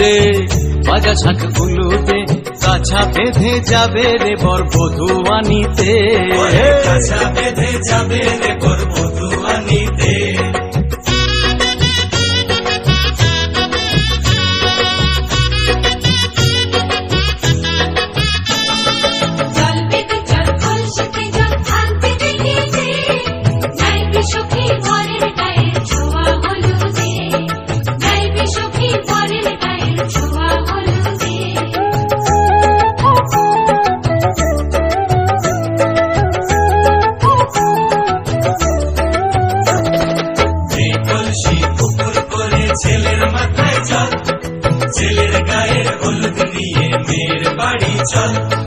দে বাজা শাক গুলোতে কাছা বেঁধে যাবে রে বর বধুয়ানিতে কাছা বেঁধে যাবে রে বর বধুয়ানিতে চাই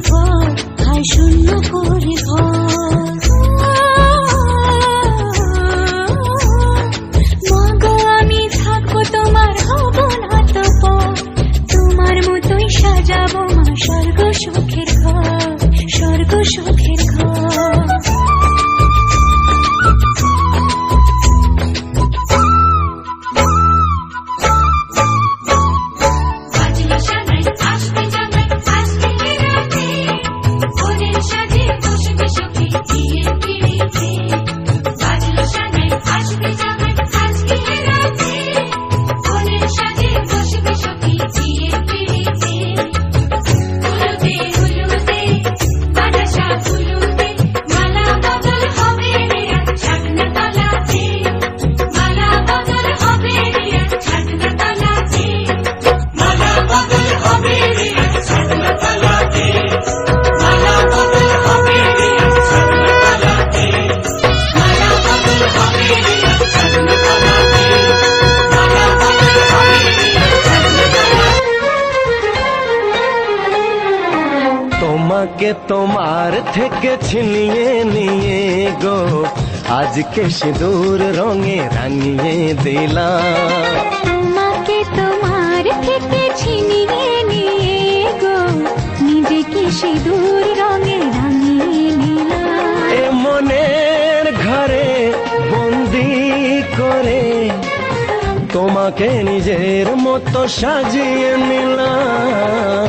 ঘর খায় শূন্য করে তোমার থেকে ছিনিয়ে নিয়ে গো। আজকে সিঁদুর রঙে রাঙিয়ে দিলাম। তোমাকে তোমার থেকে ছিনিয়ে নিয়ে গো। নিজেকে সিঁদুর রঙে রাঙিয়ে দিলাম এ মনের ঘরে বন্দি করে তোমাকে নিজের মতো সাজিয়ে নিলাম।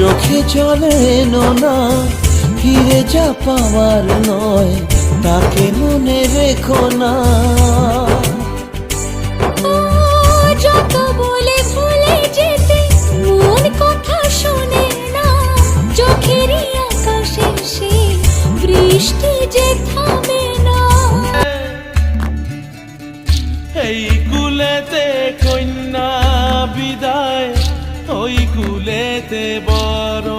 চোখে চলে না ফিরে যা পাওয়ার নয় তাকে মনে রেখো না। যত বলে ভুলে যেতে মন কথা শোনে না চোখেরই আকাশে সে বৃষ্টি যে থামে না। এই কুলেতে কন্যা বিদায়। কুলেতে বড়।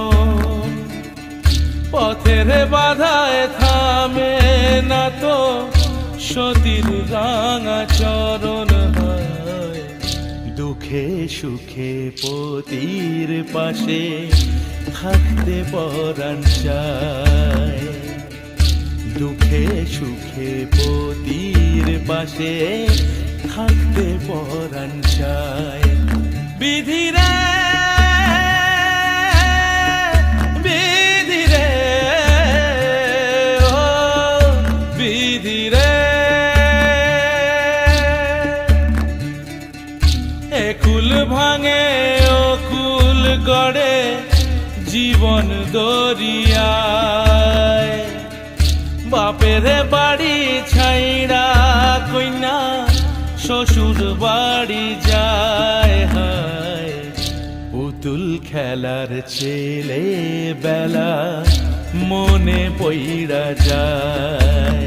পথের বাধায় থামে না তো, সতীর রাঙা চরণ দুঃখে সুখে পতির পাশে থাকতে পরাণ দুঃখে সুখে পতির পাশে থাকতে পরাণ চায়। বিধিরে জীবন দরিয়ায়। বাপের বাড়ি ছাইড়া কইনা, শ্বশুর বাড়ি যায় হায়। পুতুল খেলার ছেলে বেলা মনে পইড়া যায়।